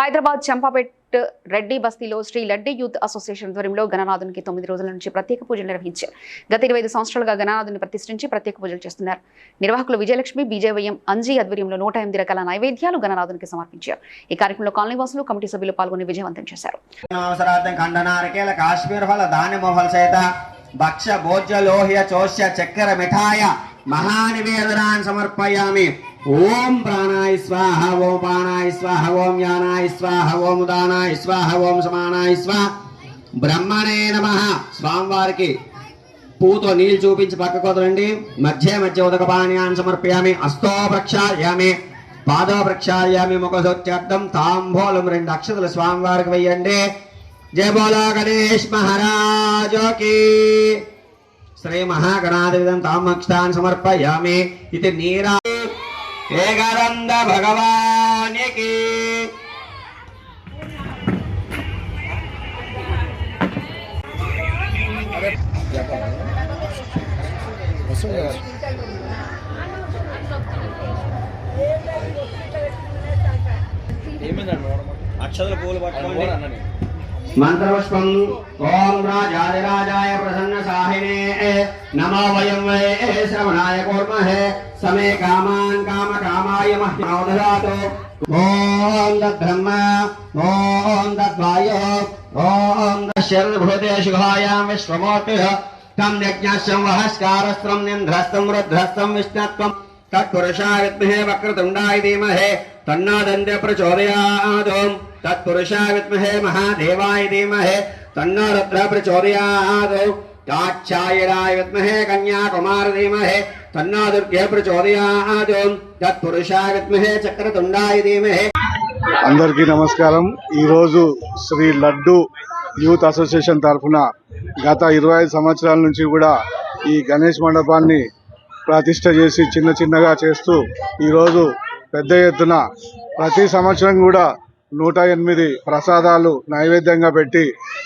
హైదరాబాద్ చంపాపేట్ రెడ్డి బస్తీలో Shri లడ్డీ youth association ఆధ్వర్యంలో గణనాథునికి తొమ్మిది రోజుల నుంచి ప్రత్యేక పూజలు నిర్వహించారు. గత ఇరవై ఐదు సంవత్సరాలుగా గణనాథుని ప్రతిష్ఠించి ప్రత్యేక పూజలు చేస్తున్నారు. నిర్వాహకులు విజయలక్ష్మి బీజేవైఎం అంజీ ఆధ్వర్యంలో నూట ఎనిమిది రకాల నైవేద్యాలు గణనాథునికి సమర్పించారు. ఈ కార్యక్రమంలో కాలనీ వాసులు కమిటీ సభ్యులు పాల్గొని విజయవంతం చేశారు. కాశ్మీర్ భక్ష భోజ్య లోహ్య చోష్య చక్కెర మిఠాయ మహానివేదనాన్ని సమర్పయామి. ఓం ప్రాణాయ స్వాహ ఓం ప్రాణాయ స్వాహ ఓం యానాయ స్వాహ ఓం ఉదానాయ స్వాహ ఓం సమానాయ స్వాహ బ్రహ్మణే నమ. స్వామివారికి పూతో నీళ్ళు చూపించి పక్కకు వదలండి. మధ్య మధ్య ఉదక పానీయాన్ని సమర్పయామి. అస్తో ప్రక్షాళ్యామి. పాదో ప్రక్షాళ్యామి ముఖసోత్యర్థం తాంబూలం రెండు అక్షతలు స్వామివారికి వెయ్యండి. జయ బోలో గణేష్ మహారాజోకి శ్రీ మహాగణాధిపతం తామక్షాన్ని సమర్పయామి. ఇది నీరా ఏకరంద భగవానికి. అక్షతల పూలు పట్టుకోండి మంత్రపుష్పం ఓం రాజాదిరాజాయ ప్రసన్న సాహినే. నమో వయం వై శ్రవణాయ కుర్మహే. समे कामान काम कामाय मह्यौ ददातु ॐ तद्ब्रह्म ॐ तद्वायो ॐ तशर्भूतेषु घायां विश्वमोऽपिः तं यज्ञाश्रं वहस्कारस्त्रं निन्द्रस्तं रुद्रस्तं विष्णत्वं। तत्पुरुषा विद्महे वक्रतुण्डाय धीमहे तन्नो दन्त्य प्रचोदयात् तत्पुरुषा विद्महे महादेवाय धीमहे तन्नो रुद्रः प्रचोदयात् కాక్షాయడాయ విద్మహే కన్యాకుమార ధీమహే తన్నో దుర్గే ప్రచోదయాద్ తత్పురుషాయ విద్మహే చక్రతుండాయ ధీమహే అందరికీ నమస్కారం. ఈరోజు శ్రీ లడ్డు యూత్ అసోసియేషన్ తరఫున గత ఇరవై ఐదు సంవత్సరాల నుంచి కూడా ఈ గణేష్ మండపాన్ని ప్రతిష్ట చేసి చిన్న చిన్నగా చేస్తూ ఈరోజు పెద్ద ఎత్తున ప్రతి సంవత్సరం కూడా నూట ఎనిమిది ప్రసాదాలు నైవేద్యంగా పెట్టి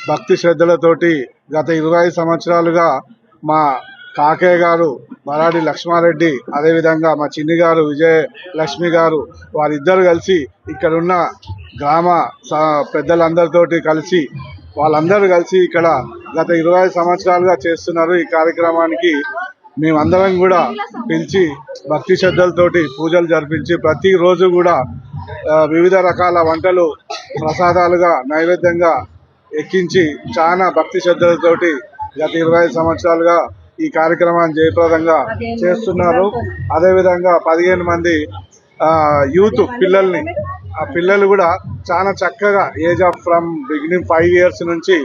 భక్తి శ్రద్ధలతోటి గత ఇరవై ఐదు సంవత్సరాలుగా మా కాకయ్య గారు మరాడి లక్ష్మారెడ్డి అదేవిధంగా మా చిన్ని గారు విజయ లక్ష్మి గారు వారిద్దరు కలిసి ఇక్కడున్న గ్రామ స- పెద్దలందరితోటి కలిసి వాళ్ళందరూ కలిసి ఇక్కడ గత ఇరవై ఐదు సంవత్సరాలుగా చేస్తున్నారు ఈ కార్యక్రమానికి. మేమందరం కూడా పిలిచి భక్తి శ్రద్ధలతోటి పూజలు జరిపించి ప్రతిరోజు కూడా వివిధ రకాల వంటలు ప్రసాదాలుగా నైవేద్యంగా ఎక్కించి చాలా భక్తి శ్రద్ధలతోటి గత ఇరవై ఐదు సంవత్సరాలుగా ఈ కార్యక్రమాన్ని జయప్రదంగా చేస్తున్నారు. అదేవిధంగా పదిహేను మంది యూత్ పిల్లల్ని ఆ పిల్లలు కూడా చాలా చక్కగా age of from beginning five years నుంచి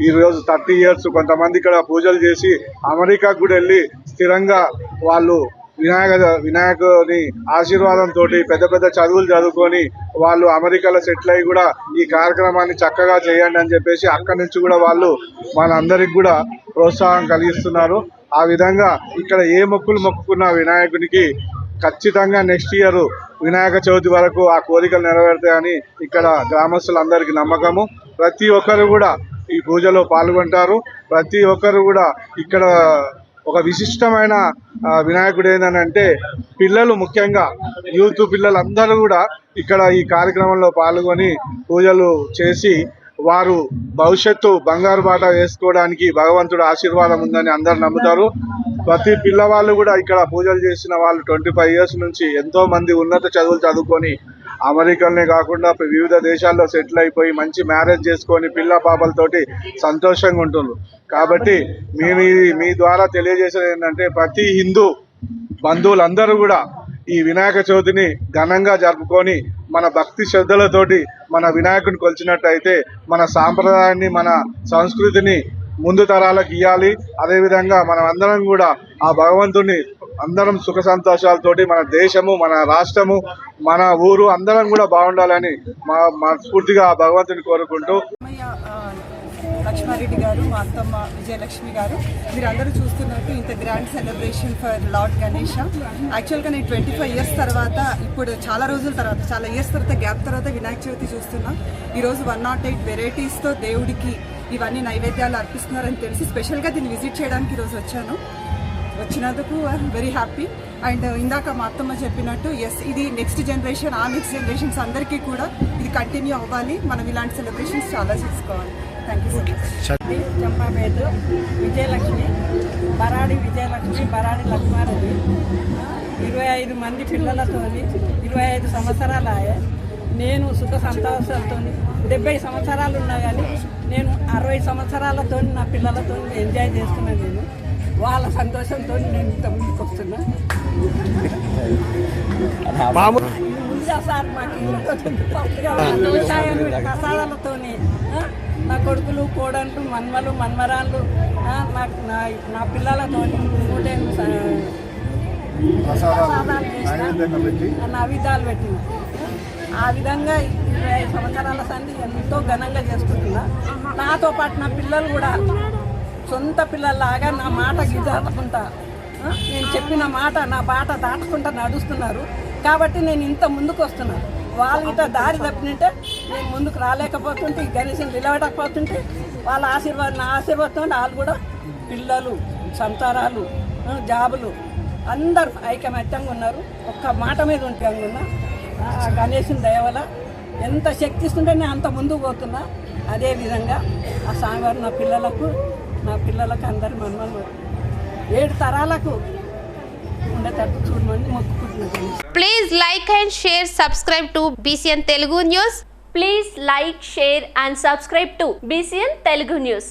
ఈరోజు థర్టీ ఇయర్స్ కొంతమంది ఇక్కడ పూజలు చేసి అమెరికాకు కూడా వెళ్ళి స్థిరంగా వాళ్ళు వినాయక వినాయకుని ఆశీర్వాదంతో పెద్ద పెద్ద చదువులు చదువుకొని వాళ్ళు అమెరికాలో సెటిల్ అయ్యి కూడా ఈ కార్యక్రమాన్ని చక్కగా చేయండి అని చెప్పేసి అక్కడి నుంచి కూడా వాళ్ళు మనందరికి కూడా ప్రోత్సాహం కలిగిస్తున్నారు. ఆ విధంగా ఇక్కడ ఏ మొక్కులు మొక్కుకున్న వినాయకునికి ఖచ్చితంగా నెక్స్ట్ ఇయర్ వినాయక చవితి వరకు ఆ కోరికలు నెరవేరుతాయని ఇక్కడ గ్రామస్తులందరికీ నమ్మకము. ప్రతి ఒక్కరు కూడా ఈ పూజలో పాల్గొంటారు. ప్రతి ఒక్కరు కూడా ఇక్కడ ఒక విశిష్టమైన వినాయకుడు ఏంటంటే పిల్లలు ముఖ్యంగా యూత్ పిల్లలందరూ కూడా ఇక్కడ ఈ కార్యక్రమంలో పాల్గొని పూజలు చేసి వారు భవిష్యత్తు బంగారు బాట వేసుకోవడానికి భగవంతుడు ఆశీర్వాదం ఉందని అందరు నమ్ముతారు. ప్రతి పిల్లవాళ్ళు కూడా ఇక్కడ పూజలు చేసిన వాళ్ళు ట్వంటీ ఫైవ్ ఇయర్స్ నుంచి ఎంతో మంది ఉన్నత చదువులు చదువుకొని అమెరికాలోనే కాకుండా వివిధ దేశాల్లో సెటిల్ అయిపోయి మంచి మ్యారేజ్ చేసుకొని పిల్ల పాపలతోటి సంతోషంగా ఉంటున్నారు కాబట్టి మేము మీ ద్వారా తెలియజేసేది ఏంటంటే ప్రతి హిందూ బంధువులందరూ కూడా ఈ వినాయక చవితిని ఘనంగా జరుపుకొని మన భక్తి శ్రద్ధలతోటి మన వినాయకుని కొలిచినట్టయితే మన సాంప్రదాయాన్ని మన సంస్కృతిని ముందు తరాలకు ఇవ్వాలి అదేవిధంగా మనం అందరం కూడా ఆ భగవంతుని అందరం సుఖ సంతోషాలతోటి మన దేశము మన రాష్ట్రము మన ఊరు అందరం కూడా బాగుండాలని మా మనస్ఫూర్తిగా ఆ భగవంతుని కోరుకుంటూ. లక్ష్మారెడ్డి గారు మా అత్తమ్మ విజయలక్ష్మి గారు మీరందరూ చూస్తున్నట్టు ఇంత grand celebration for lord Ganesha యాక్చువల్గా నేను ట్వంటీ ఫైవ్ ఇయర్స్ తర్వాత ఇప్పుడు చాలా రోజుల తర్వాత చాలా ఇయర్స్ తర్వాత గ్యాప్ తర్వాత వినాయక చవితి చూస్తున్నా. ఈరోజు వన్ నాట్ ఎయిట్ వెరైటీస్తో దేవుడికి ఇవన్నీ నైవేద్యాలు అర్పిస్తున్నారని తెలిసి స్పెషల్గా దీన్ని విజిట్ చేయడానికి ఈరోజు వచ్చాను. వచ్చినందుకు ఐఎమ్ వెరీ హ్యాపీ అండ్ ఇందాక మా అత్తమ్మ చెప్పినట్టు ఎస్ ఇది నెక్స్ట్ జనరేషన్ ఆ నెక్స్ట్ జనరేషన్స్ అందరికీ కూడా ఇది కంటిన్యూ అవ్వాలి. మనం ఇలాంటి సెలబ్రేషన్స్ చాలా చేసుకోవాలి. Thank you so much Champapet Vijayalakshmi Baradi Vijayalakshmi Baradi Lakshmareddy ఇరవై ఐదు మంది పిల్లలతో ఇరవై ఐదు సంవత్సరాలు ఆయే నేను సుఖ సంతోషాలతో డెబ్బై సంవత్సరాలు ఉన్నా కానీ నేను అరవై సంవత్సరాలతో నా పిల్లలతో ఎంజాయ్ చేస్తున్నాను నేను. వాళ్ళ సంతోషంతో నేను ఇంత ముందుకు వస్తున్నా. సార్ మాకు? ప్రసాదాలతోని. నా కొడుకులు కోడళ్ళు మన్మలు మన్మరాళ్ళు నాకు నా నా పిల్లలతో స- ప్రసాదాలు చేసిన నైవేద్యాలు పెట్టిన. ఆ విధంగా ఇరవై సంవత్సరాల సంది ఎంతో ఘనంగా చేసుకుంటున్నా. నాతో పాటు నా పిల్లలు కూడా సొంత పిల్లల్లాగా నా మాట గిదాటకుంటా నేను చెప్పిన మాట నా బాట దాటుకుంటా నడుస్తున్నారు. కాబట్టి నేను ఇంత ముందుకు వస్తున్నాను వాళ్ళు ఇట దారి తప్పినంటే నేను ముందుకు రాలేకపోతుంటే ఈ గణేశం నిలబడకపోతుంటే వాళ్ళ ఆశీర్వాదం నా ఆశీర్వాదం వాళ్ళు కూడా పిల్లలు సంతారాలు జాబులు అందరూ ఐకమత్యంగా ఉన్నారు. ఒక్క మాట మీద ఉంటాం ఉన్నా ఆ గణేశుని దయవల ఎంత శక్తి ఇస్తుంటే నేను అంత ముందుకు పోతున్నా. అదే విధంగా ఆ స్వామివారు నా పిల్లలకు నా పిల్లలకు అందరి మనమల్ ఏడు తరాలకు please like and share subscribe to BCN Telugu news please like share and subscribe to BCN Telugu news